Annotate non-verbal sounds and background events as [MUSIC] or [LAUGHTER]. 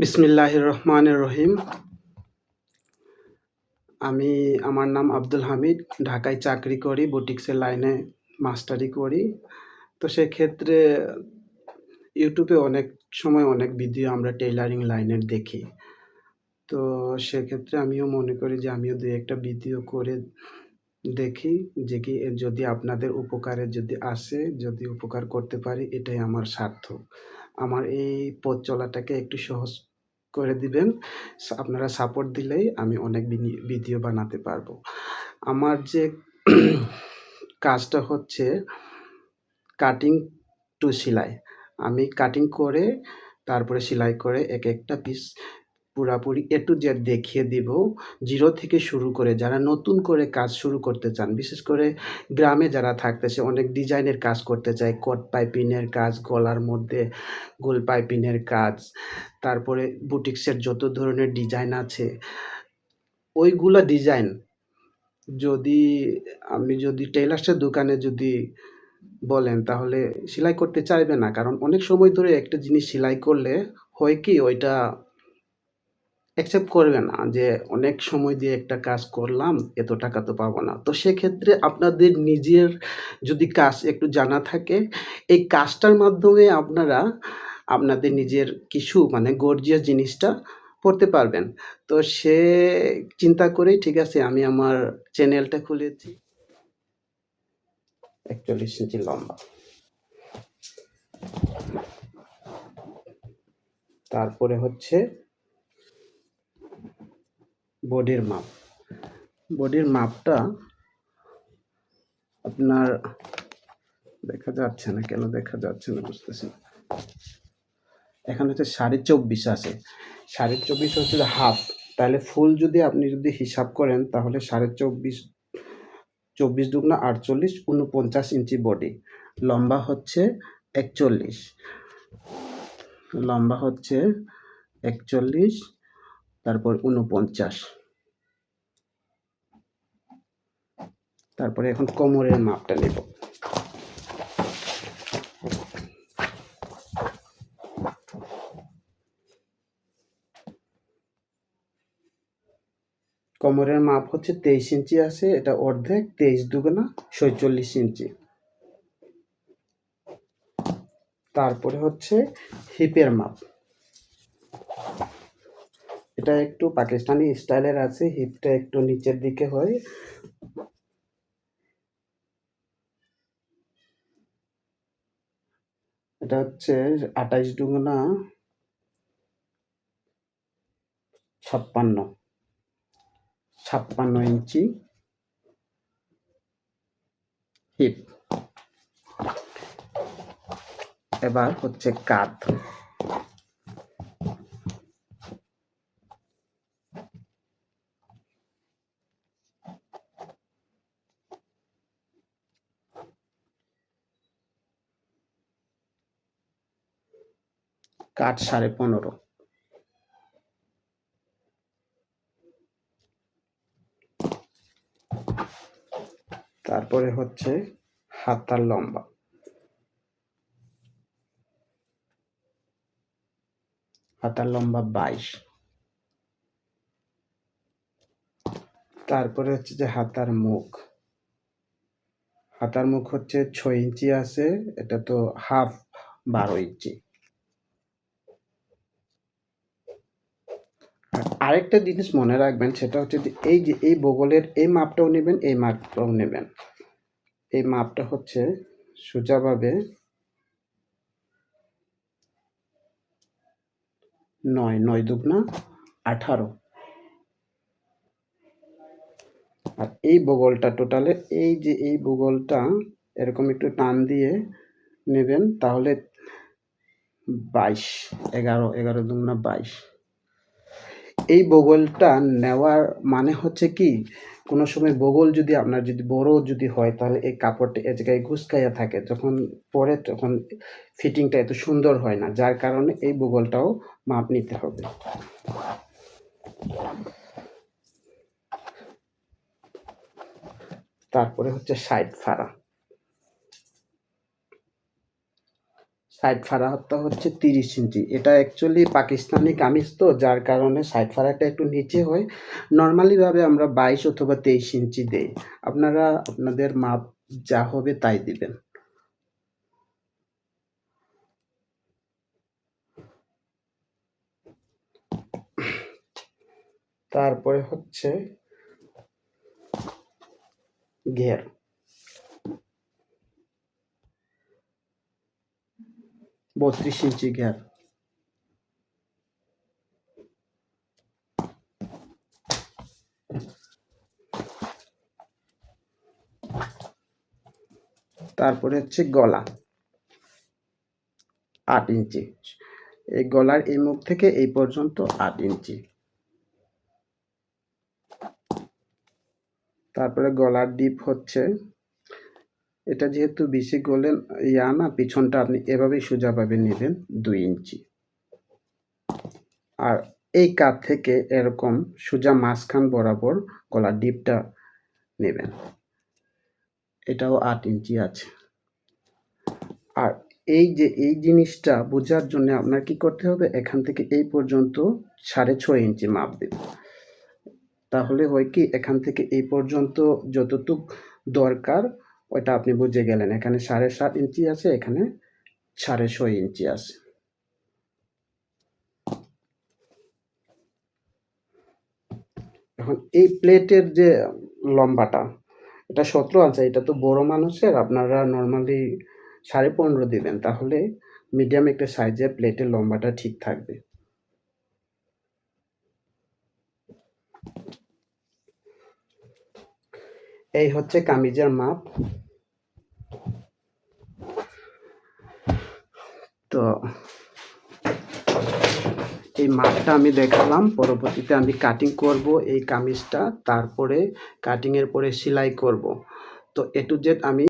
বিসমিল্লাহির রহমানির রহিম। আমি, আমার নাম আব্দুল হামিদ, ঢাকায় চাকরি করি, বুটিক্সের লাইনে মাস্টারি করি। তো সেক্ষেত্রে ইউটিউবে অনেক সময় অনেক ভিডিও আমরা টেইলারিং লাইনের দেখি। তো সেক্ষেত্রে আমিও মনে করি যে আমিও দু একটা ভিডিও করে দেখি, যে কি যদি আপনাদের উপকারে যদি আসে, যদি উপকার করতে পারি, এটাই আমার সার্থক। আমার এই পথ চলাটাকে একটু সহজ করে দিবেন। আপনারা সাপোর্ট দিলেই আমি অনেক ভিডিও বানাতে পারব। আমার যে [CLEARS THROAT] কাজটা হচ্ছে কাটিং টু সেলাই। আমি কাটিং করে, তারপরে সেলাই করে এক একটা পিস পুরাপুরি এ টু জেড দেখিয়ে দিব জিরো থেকে শুরু করে যারা নতুন করে কাজ শুরু করতে চান, বিশেষ করে গ্রামে যারা থাকতেছে অনেক ডিজাইনের কাজ করতে চায়, কট পাইপিনের কাজ, গলার মধ্যে গোল পাইপিনের কাজ, তারপরে বুটিক্সের যত ধরনের ডিজাইন আছে, ওইগুলা ডিজাইন যদি আমি যদি টেইলার্সের দোকানে যদি বলেন, তাহলে সেলাই করতে চাইবে না, কারণ অনেক সময় ধরে একটা জিনিস সেলাই করলে হয় কি, ওইটা অ্যাকসেপ্ট করবে না যে অনেক সময় দিয়ে একটা কাজ করলাম, এত টাকা তো পাবো না। তো সেক্ষেত্রে আপনাদের নিজের যদি কাজ একটু জানা থাকে, এই কাজটার মাধ্যমে আপনারা আপনাদের নিজের কিছু মানে গর্জিয়াস জিনিসটা পড়তে পারবেন। তো সে চিন্তা করেই ঠিক আছে, আমি আমার চ্যানেলটা খুলেছি। একচল্লিশ ইঞ্চি লম্বা। তারপরে হচ্ছে বডির মাপ। বডির মাপটা আপনার দেখা যাচ্ছে না, কেন দেখা যাচ্ছে না বুঝতেছি এখানে হচ্ছে সাড়ে চব্বিশ আছে। সাড়ে চব্বিশ হচ্ছে হাফ তাহলে ফুল যদি আপনি যদি হিসাব করেন, তাহলে সাড়ে চব্বিশ চব্বিশ দুগুণা আটচল্লিশ উনপঞ্চাশ ইঞ্চি বডি লম্বা হচ্ছে একচল্লিশ। লম্বা হচ্ছে একচল্লিশ তারপর উনপঞ্চাশ তারপরে এখন কোমরের মাপটা নেব। কোমরের মাপ হচ্ছে তেইশ ইঞ্চি আছে, এটা অর্ধেক, তেইশ দুগুণা ছয়চল্লিশ ইঞ্চি। তারপরে হচ্ছে হিপের মাপ। এটা একটু পাকিস্তানি স্টাইলের আছে, হিপটা একটু নিচের দিকে হয়। এটা হচ্ছে আঠাইশ দুগুণা ছাপ্পান্ন। ছাপ্পান্ন ইঞ্চি হিপ। এবার হচ্ছে কাঁধ। কাঠ সাড়ে পনেরো। তারপরে হচ্ছে হাতার লম্বা। হাতার লম্বা বাইশ। তারপরে হচ্ছে যে হাতার মুখ। হাতার মুখ হচ্ছে ছয় ইঞ্চি আছে, এটা তো হাফ বারো ইঞ্চি আর আরেকটা জিনিস মনে রাখবেন, সেটা হচ্ছে যে এই যে এই বগলের এই মাপটাও নেবেন, এই মাপটাও নেবেন। এই মাপটা হচ্ছে সোজাভাবে নয় নয় দুগুণা আঠারো। আর এই বগলটা টোটালে, এই যে এই বগলটা এরকম একটু টান দিয়ে নেবেন, তাহলে বাইশ, এগারো এগারো দুগুণা বাইশ। এই বগলটা নেওয়ার মানে হচ্ছে কি? কোনো সময় বগল যদি আপনার যদি বড় যদি হয়, তাহলে এই কাপড়টা এ জায়গায় ঘুসকাইয়া থাকে। যখন পরে তখন ফিটিংটা এত সুন্দর হয় না, যার কারণে এই বগলটাও মাপ নিতে হবে। তারপরে হচ্ছে সাইড ফাড়া। সাইড ফাড়াটা হচ্ছে তিরিশ ইঞ্চি। এটা অ্যাকচুয়ালি পাকিস্তানি কামিজ তো, যার কারণে সাইড ফাড়াটা একটু নিচে হয়। নর্মালিভাবে আমরা বাইশ অথবা তেইশ ইঞ্চি দেই। আপনারা আপনাদের মাপ যা হবে তাই দিবেন। তারপরে হচ্ছে ঘের বত্রিশ ইঞ্চি ঘের তারপরে হচ্ছে গলা, আট ইঞ্চি। এই গলার এই মুখ থেকে এই পর্যন্ত আট ইঞ্চি। তারপরে গলার ডিপ হচ্ছে এটা যেহেতু বেশি গোলেন ইয়া না, পিছনটা আপনি এভাবেই সোজাভাবে নেবেন দুই ইঞ্চি। আর এই কাত থেকে এরকম সোজা মাঝখান বরাবর গলার ডিপটা নেবেন। এটাও আট ইঞ্চি আছে। আর এই যে, এই জিনিসটা বোঝার জন্য আপনার কি করতে হবে? এখান থেকে এই পর্যন্ত সাড়ে ছয় ইঞ্চি মাপ দেবেন। তাহলে হয় কি, এখান থেকে এই পর্যন্ত যতটুক দরকার ওইটা আপনি বুঝে গেলেন। এখানে সাড়ে সাত ইঞ্চি আছে, এখানে সাড়ে ছয় ইঞ্চি আছে। এখন এই প্লেটের যে লম্বাটা, এটা সতেরো আছে এটা তো বড় মানুষের, আপনারা নর্মালি সাড়ে পনেরো দিবেন, তাহলে মিডিয়াম একটা সাইজের প্লেটের লম্বাটা ঠিক থাকবে। এই হচ্ছে কামিজের মাপ। তো এই মাপটা আমি দেখালাম, পরবর্তীতে আমি কাটিং করব এই কামিজটা, তারপরে কাটিংয়ের পরে সেলাই করব। তো এ টু জেড আমি